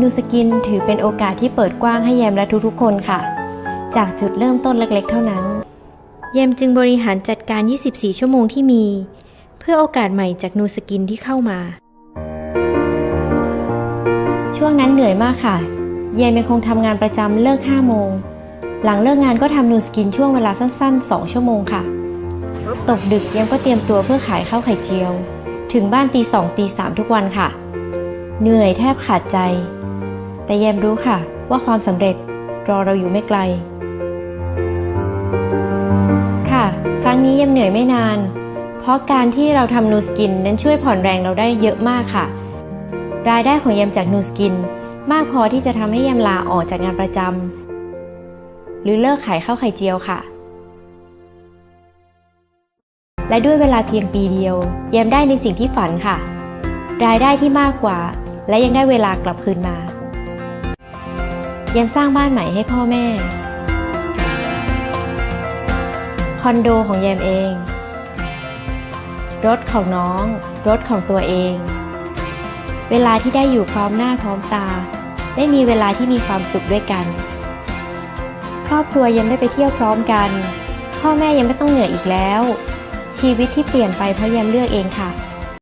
นูสกินถือเป็นโอกาสที่เปิดกว้างให้แยมและทุกๆคนค่ะ จากจุดเริ่มต้นเล็กๆ เท่านั้น แยมจึงบริหารจัดการ 24 ชั่วโมงที่มี เพื่อโอกาสใหม่จากนูสกินที่เข้ามา ช่วงนั้นเหนื่อยมากค่ะ แยมยังคงทำงานประจำเลิก 5 โมง หลังเลิกงานก็ทำนูสกินช่วงเวลาสั้น ๆ 2 ชั่วโมงค่ะ ตกดึกแยมก็เตรียมตัวเพื่อขายข้าวไข่เจียว ถึงบ้านตีสองตีสามทุกวันค่ะ เหนื่อยแทบขาดใจ แต่แยมรู้ค่ะ ว่าความสำเร็จรอเราอยู่ไม่ไกล ค่ะ ครั้งนี้แยมเหนื่อยไม่นาน เพราะการที่เราทำนูสกินนั้นช่วยผ่อนแรงเราได้เยอะมากค่ะ รายได้ของแยมจากนูสกิน มากพอที่จะทำให้แยมลาออกจากงานประจำหรือเลิกขายข้าวไข่เจียวค่ะ และด้วยเวลาเพียงปีเดียว แยมได้ในสิ่งที่ฝันค่ะ รายได้ที่มากกว่าและยังได้เวลากลับคืนมา ยมสร้างบ้านใหม่ให้พ่อแม่ คอนโดของแยมเอง รถของน้อง รถของตัวเอง เวลาที่ได้อยู่พร้อมหน้าพร้อมตา ได้มีเวลาที่มีความสุขด้วยกัน ครอบครัวยังได้ไปเที่ยวพร้อมกัน พ่อแม่ยังไม่ต้องเหนื่อยอีกแล้ว ชีวิตที่เปลี่ยนไปเพราะแยมเลือกเองค่ะ